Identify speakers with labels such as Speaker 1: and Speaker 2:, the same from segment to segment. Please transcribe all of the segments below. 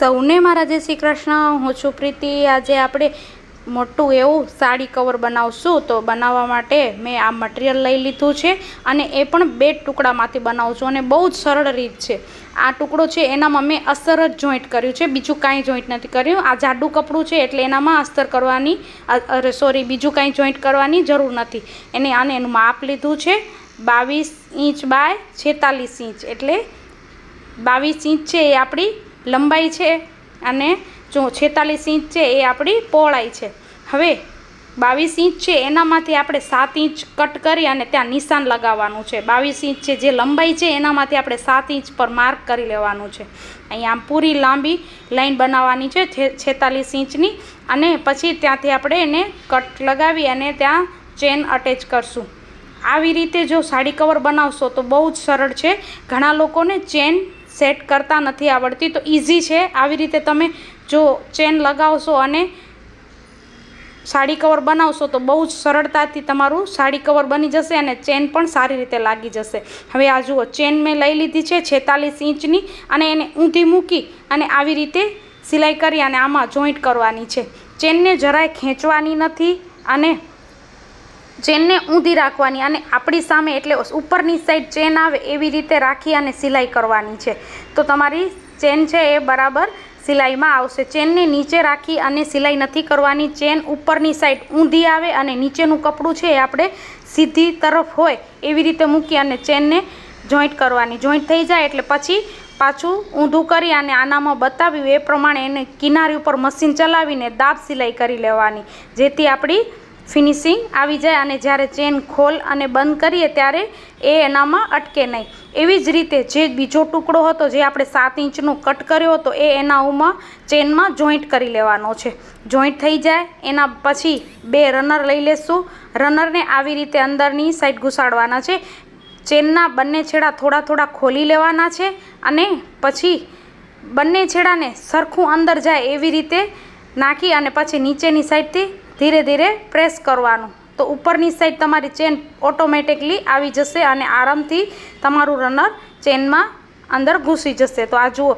Speaker 1: સૌને મારા જય શ્રી કૃષ્ણ. હું છું પ્રીતિ. આજે આપણે મોટું એવું સાડી કવર બનાવશું. તો બનાવવા માટે મેં આ મટીરિયલ લઈ લીધું છે અને એ પણ બે ટુકડામાંથી બનાવું છું અને બહુ જ સરળ રીત છે. આ ટુકડો છે એનામાં મેં અસર જ જોઈન્ટ કર્યું છે. બીજું કાંઈ જોઈન્ટ નથી કર્યું. આ જાડું કપડું છે એટલે એનામાં અસ્તર કરવાની સોરી બીજું કાંઈ જોઈન્ટ કરવાની જરૂર નથી. એને, આને એનું માપ લીધું છે. બાવીસ ઇંચ બાય છેતાલીસ ઇંચ. એટલે બાવીસ ઇંચ છે એ આપણી લંબાઈ છે અને જો છેતાલીસ ઇંચ છે એ આપણી પહોળાઈ છે. હવે બાવીસ ઇંચ છે એનામાંથી આપણે સાત ઇંચ કટ કરી અને ત્યાં નિશાન લગાવવાનું છે. બાવીસ ઇંચ છે જે લંબાઈ છે એનામાંથી આપણે સાત ઇંચ પર માર્ક કરી લેવાનું છે. અહીંયા આમ પૂરી લાંબી લાઈન બનાવવાની છે છેતાલીસ ઇંચની અને પછી ત્યાંથી આપણે એને કટ લગાવી અને ત્યાં ચેન અટેચ કરશું. આવી રીતે જો સાડી કવર બનાવશો તો બહુ જ સરળ છે. ઘણા લોકોને ચેન સેટ કરતા નથી આવડતી, તો ઇઝી છે. આવી રીતે તમે જો ચેન લગાવશો અને સાડી કવર બનાવશો, તો બહુ જ સરળતાથી તમારું સાડી કવર બની જશે અને ચેન પણ સારી રીતે લાગી જશે. હવે આ જુઓ, ચેન મેં લઈ લીધી છે છેતાલીસ ઇંચની અને એને ઊંધી મૂકી અને આવી રીતે સિલાઈ કરી અને આમાં જોઈન્ટ કરવાની છે. ચેનને જરાય ખેંચવાની નથી અને ચેનને ઊંધી રાખવાની અને આપણી સામે એટલે ઉપરની સાઈડ ચેન આવે એવી રીતે રાખી અને સિલાઈ કરવાની છે. તો તમારી ચેન છે એ બરાબર સિલાઈમાં આવશે. ચેનને નીચે રાખી અને સિલાઈ નથી કરવાની. ચેન ઉપરની સાઈડ ઊંધી આવે અને નીચેનું કપડું છે એ આપણે સીધી તરફ હોય એવી રીતે મૂકી અને ચેનને જોઈન્ટ કરવાની. જોઈન્ટ થઈ જાય એટલે પછી પાછું ઊંધું કરી અને આનામાં બતાવ્યું એ પ્રમાણે એને કિનારી ઉપર મશીન ચલાવીને દાબ સિલાઈ કરી લેવાની. જેથી આપણી ફિનિશિંગ આવી જાય અને જ્યારે ચેન ખોલ અને બંધ કરીએ ત્યારે એ એનામાં અટકે નહીં. એવી જ રીતે જે બીજો ટુકડો હતો, જે આપણે સાત ઇંચનો કટ કર્યો હતો, એ એનામાં ચેનમાં જોઈન્ટ કરી લેવાનો છે. જોઈન્ટ થઈ જાય, એના પછી બે રનર લઈ લેશું. રનરને આવી રીતે અંદરની સાઈડ ઘુસાડવાના છે. ચેનના બંને છેડા થોડા થોડા ખોલી લેવાના છે અને પછી બંને છેડાને સરખું અંદર જાય એવી રીતે નાખી અને પછી નીચેની સાઈડથી ધીરે ધીરે પ્રેસ કરવાનું. તો ઉપરની સાઈડ તમારી ચેન ઓટોમેટિકલી આવી જશે અને આરામથી તમારું રનર ચેનમાં અંદર ઘૂસી જશે. તો આ જુઓ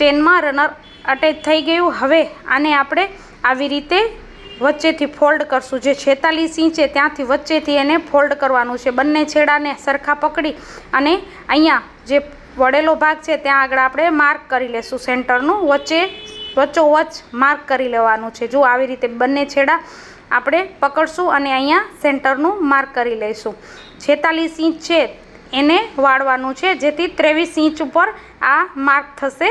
Speaker 1: ચેનમાં રનર અટેચ થઈ ગયું. હવે આને આપણે આવી રીતે વચ્ચેથી ફોલ્ડ કરશું. જે છેતાલીસ ઇંચે ત્યાંથી વચ્ચેથી એને ફોલ્ડ કરવાનું છે. બંને છેડાને સરખા પકડી અને અહીંયા જે વળેલો ભાગ છે, ત્યાં આગળ આપણે માર્ક કરી લેશું. સેન્ટરનું વચ્ચે વચ્ચોવચ્ચ માર્ક કરી લેવાનું છે. જો આવી રીતે બંને છેડા આપણે પકડશું અને અહીંયા સેન્ટરનું માર્ક કરી લઈશું. છેતાલીસ ઇંચ છે એને વાળવાનું છે. જેથી ત્રેવીસ ઇંચ ઉપર આ માર્ક થશે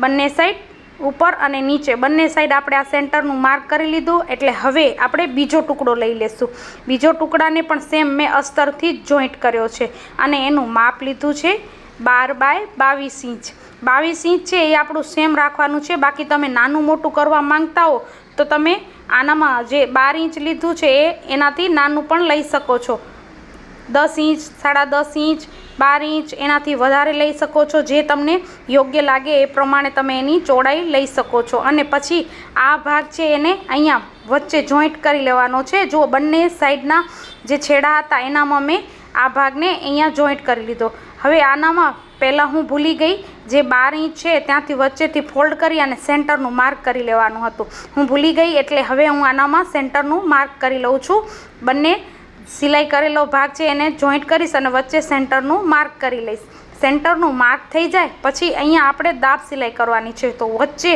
Speaker 1: બંને સાઈડ ઉપર અને નીચે. બંને સાઈડ આપણે આ સેન્ટરનું માર્ક કરી લીધું. એટલે હવે આપણે બીજો ટુકડો લઈ લેશું. બીજો ટુકડાને પણ સેમ મેં અસ્તરથી જ જોઈન્ટ કર્યો છે. અને એનું માપ લીધું છે બાર બાય બાવીસ ઇંચ. બાવીસ ઇંચ છે, એ આપણું સેમ રાખવાનું છે. બાકી તમે નાનું મોટું કરવા માંગતા હો, તો તમે આનામાં જે બાર ઇંચ લીધું છે, એ એનાથી નાનું પણ લઈ શકો છો. દસ ઇંચ, સાડા દસ ઇંચ, બાર ઇંચ, એનાથી વધારે લઈ શકો છો. જે તમને યોગ્ય લાગે એ પ્રમાણે તમે એની ચોડાઈ લઈ શકો છો. અને પછી આ ભાગ છે, એને અહીંયા વચ્ચે જોઈન્ટ કરી લેવાનો છે. જો બંને સાઈડના જે છેડા હતા, એનામાં મેં આ ભાગને અહીંયા જોઈન્ટ કરી લીધો. હવે આનામાં પહેલાં હું ભૂલી ગઈ, જે બાર ઇંચ છે ત્યાંથી વચ્ચેથી ફોલ્ડ કરી અને સેન્ટરનું માર્ક કરી લેવાનું હતું. હું ભૂલી ગઈ એટલે હવે હું આનામાં સેન્ટરનું માર્ક કરી લઉં છું. બંને સિલાઈ કરેલો ભાગ છે એને જોઈન્ટ કરીશ અને વચ્ચે સેન્ટરનું માર્ક કરી લઈશ. સેન્ટરનું માર્ક થઈ જાય, પછી અહીંયા આપણે દાબ સિલાઈ કરવાની છે. તો વચ્ચે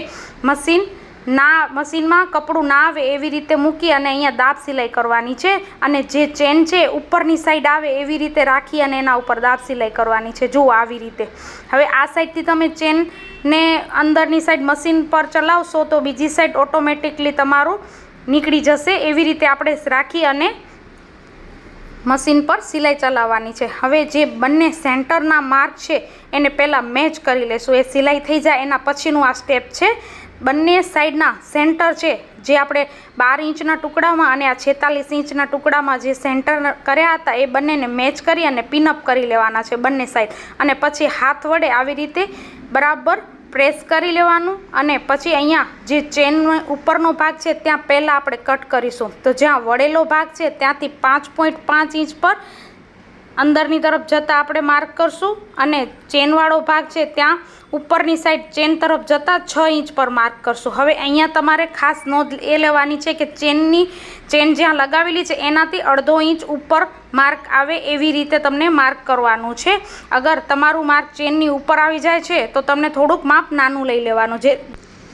Speaker 1: મશીન ના, મશીનમાં કપડું ના આવે એવી રીતે મૂકી અને અહીંયા દાબ સિલાઈ કરવાની છે અને જે ચેન છે ઉપરની સાઈડ આવે એવી રીતે રાખી અને એના ઉપર દાબ સિલાઈ કરવાની છે. જુઓ આવી રીતે. હવે આ સાઈડથી તમે ચેનને અંદરની સાઈડ મશીન પર ચલાવશો તો બીજી સાઈડ ઓટોમેટિકલી તમારું નીકળી જશે. એવી રીતે આપણે રાખી અને મશીન પર સિલાઈ ચલાવવાની છે. હવે જે બંને સેન્ટરના માર્ક છે એને પહેલાં મેચ કરી લેશું. એ સિલાઈ થઈ જાય એના પછીનું આ સ્ટેપ છે. બંને સાઈડના સેન્ટર છે, જે આપણે બાર ઇંચના ટુકડામાં અને આ છેતાલીસ ઇંચના ટુકડામાં જે સેન્ટર કર્યા હતા, એ બંનેને મેચ કરી અને પિનઅપ કરી લેવાના છે બંને સાઈડ. અને પછી હાથ વડે આવી રીતે બરાબર પ્રેસ કરી લેવાનું અને પછી અહીંયા જે ચેનનો ઉપરનો ભાગ છે, ત્યાં પહેલાં આપણે કટ કરીશું. તો જ્યાં વળેલો ભાગ છે, ત્યાંથી પાંચ પોઈન્ટ પાંચ ઇંચ પર અંદરની તરફ જતાં આપણે માર્ક કરશું અને ચેનવાળો ભાગ છે ત્યાં ઉપરની સાઈડ ચેન તરફ જતાં છ ઇંચ પર માર્ક કરશું. હવે અહીંયા તમારે ખાસ નોંધ એ લેવાની છે કે ચેનની ચેન જ્યાં લગાવેલી છે એનાથી અડધો ઇંચ ઉપર માર્ક આવે એવી રીતે તમને માર્ક કરવાનું છે. અગર તમારું માર્ક ચેનની ઉપર આવી જાય છે તો તમને થોડુંક માપ નાનું લઈ લેવાનું. જે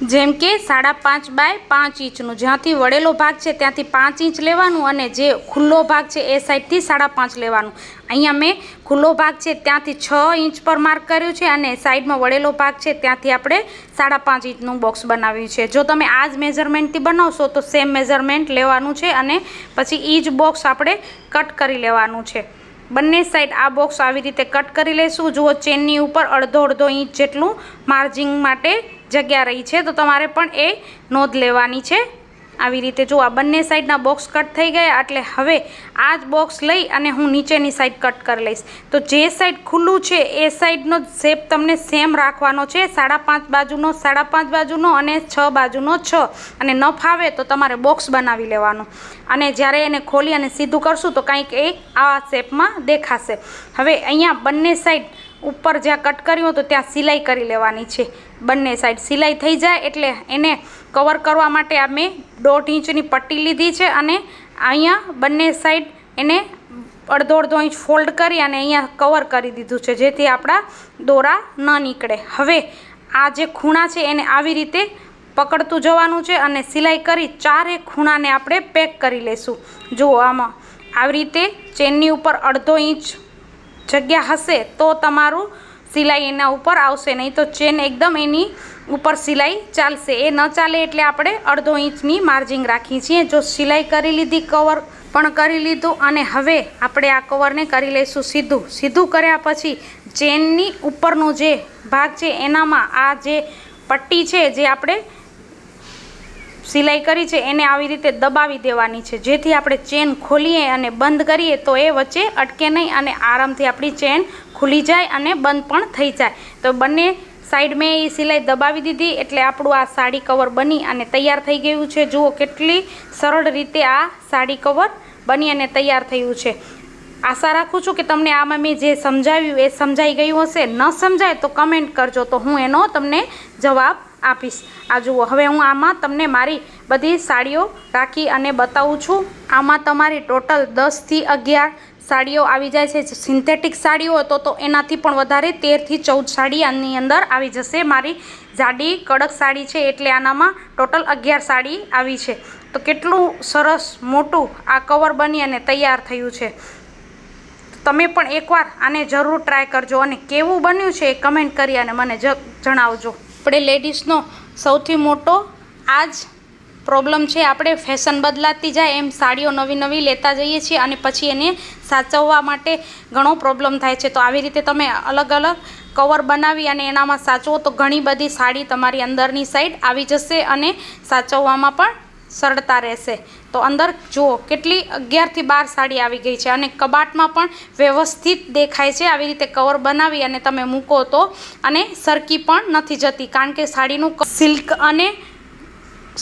Speaker 1: જેમ કે સાડા પાંચ બાય પાંચ ઇંચનું. જ્યાંથી વળેલો ભાગ છે ત્યાંથી પાંચ ઇંચ લેવાનું અને જે ખુલ્લો ભાગ છે એ સાઈડથી સાડા પાંચ લેવાનું. અહીંયા મેં ખુલ્લો ભાગ છે ત્યાંથી છ ઇંચ પર માર્ક કર્યું છે અને સાઈડમાં વળેલો ભાગ છે ત્યાંથી આપણે સાડા પાંચ ઇંચનું બોક્સ બનાવ્યું છે. જો તમે આ જ મેઝરમેન્ટથી બનાવશો તો સેમ મેઝરમેન્ટ લેવાનું છે અને પછી એ જ બોક્સ આપણે કટ કરી લેવાનું છે. બંને સાઈડ આ બોક્સ આવી રીતે કટ કરી લઈશું જુઓ ચેનની ઉપર અડધો અડધો ઇંચ જેટલું માર્જિંગ માટે જગ્યા રહી છે, તો તમારે પણ એ નોંધ લેવાની છે. આવી રીતે જો આ બંને સાઈડના બોક્સ કટ થઈ ગયા, એટલે હવે આ જ બોક્સ લઈ અને હું નીચેની સાઈડ કટ કરી લઈશ. તો જે સાઈડ ખુલ્લું છે, એ સાઈડનો શેપ તમને સેમ રાખવાનો છે, સાડા પાંચ બાજુનો, સાડા પાંચ બાજુનો અને છ બાજુનો છ. અને ન ફાવે તો તમારે બોક્સ બનાવી લેવાનું. અને જ્યારે એને ખોલી અને સીધું કરશું તો કંઈક એ આ શેપમાં દેખાશે. હવે અહીંયા બંને સાઈડ ઉપર જ્યાં કટ કર્યું હતું, ત્યાં સિલાઈ કરી લેવાની છે. બંને સાઈડ સિલાઈ થઈ જાય એટલે એને કવર કરવા માટે આ મેં દોઢ ઇંચની પટ્ટી લીધી છે અને અહીંયા બંને સાઈડ એને અડધો અડધો ઇંચ ફોલ્ડ કરી અને અહીંયા કવર કરી દીધું છે, જેથી આપણા દોરા ન નીકળે. હવે આ જે ખૂણા છે એને આવી રીતે પકડતું જવાનું છે અને સિલાઈ કરી ચારે ખૂણાને આપણે પેક કરી લઈશું જુઓ આમાં, આવી રીતે ચેનની ઉપર અડધો ઇંચ જગ્યા હશે તો તમારું સિલાઈ એના ઉપર આવશે. નહીં તો ચેન એકદમ એની ઉપર સિલાઈ ચાલશે. એ ન ચાલે એટલે આપણે અડધો ઇંચની માર્જિંગ રાખીએ છીએ. જો સિલાઈ કરી લીધી, કવર પણ કરી લીધું અને હવે આપણે આ કવરને કરી લઈશું સીધું. સીધું કર્યા પછી ચેનની ઉપરનો જે ભાગ છે, એનામાં આ જે પટ્ટી છે, જે આપણે સિલાઈ કરી છે, એને આવી રીતે દબાવી દેવાની છે. જેથી આપણે ચેન ખોલીએ અને બંધ કરીએ તો એ વચ્ચે અટકે નહીં અને આરામથી આપણી ચેન ખુલી જાય અને બંધ પણ થઈ જાય. તો બંને સાઈડ મેં એ સિલાઈ દબાવી દીધી એટલે આપણું આ સાડી કવર બની અને તૈયાર થઈ ગયું છે. જુઓ કેટલી સરળ રીતે આ સાડી કવર બની અને તૈયાર થયું છે. આશા રાખું છું કે તમને આમાં મેં જે સમજાવ્યું એ સમજાઈ ગયું હશે. ન સમજાય તો કમેન્ટ કરજો. તો હું એનો તમને જવાબ આપીશ. આ જુઓ, હવે હું આમાં તમને મારી બધી સાડીઓ રાખી અને બતાવું છું. આમાં તમારી ટોટલ દસથી અગિયાર સાડીઓ આવી જાય છે. સિન્થેટિક સાડીઓ હતો તો એનાથી પણ વધારે તેરથી ચૌદ સાડી આની અંદર આવી જશે. મારી જાડી કડક સાડી છે એટલે આનામાં ટોટલ અગિયાર સાડી આવી છે. તો કેટલું સરસ મોટું આ કવર બની અને તૈયાર થયું છે. તમે પણ એકવાર આને જરૂર ટ્રાય કરજો અને કેવું બન્યું છે એ કમેન્ટ કરી અને મને જણાવજો. આપણે લેડીઝનો સૌથી મોટો આ જ પ્રોબ્લેમ છે. આપણે ફેશન બદલાતી જાય એમ સાડીઓ નવી નવી લેતા જઈએ છીએ અને પછી એને સાચવવા માટે ઘણો પ્રોબ્લેમ થાય છે. તો આવી રીતે તમે અલગ અલગ કવર બનાવી અને એનામાં સાચવો તો ઘણી બધી સાડી તમારી અંદરની સાઈડ આવી જશે અને સાચવવામાં પણ સરળતા રહેશે. તો અંદર જુઓ, કેટલી અગિયારથી બાર સાડી આવી ગઈ છે અને કબાટમાં પણ વ્યવસ્થિત દેખાય છે. આવી રીતે કવર બનાવી અને તમે મૂકો તો અને સરકી પણ નથી જતી. કારણ કે સાડીનું સિલ્ક અને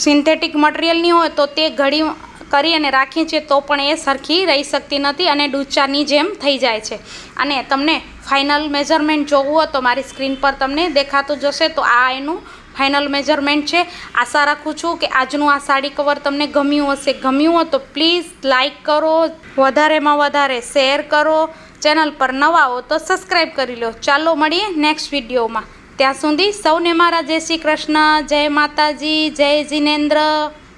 Speaker 1: સિન્થેટિક મટીરિયલની હોય તો તે ઘડી કરી અને રાખીએ છીએ તો પણ એ સરખી રહી શકતી નથી અને ડૂચાની જેમ થઈ જાય છે. અને તમને ફાઇનલ મેઝરમેન્ટ જોવું હોય તો મારી સ્ક્રીન પર તમને દેખાતું જશે. તો આ એનું ફાઇનલ મેજરમેન્ટ છે. આશા રાખું છું કે આજનું આ સાડી કવર તમને ગમ્યું હશે. ગમ્યું હોય તો પ્લીઝ લાઇક કરો, વધારેમાં વધારે શેર કરો. ચેનલ પર નવા હો તો સબસ્ક્રાઈબ કરી લો. ચાલો મળીએ નેક્સ્ટ વિડીયોમાં ત્યાં સુધી સૌને મારા જય શ્રી કૃષ્ણ, જય માતાજી, જય જિનેન્દ્ર.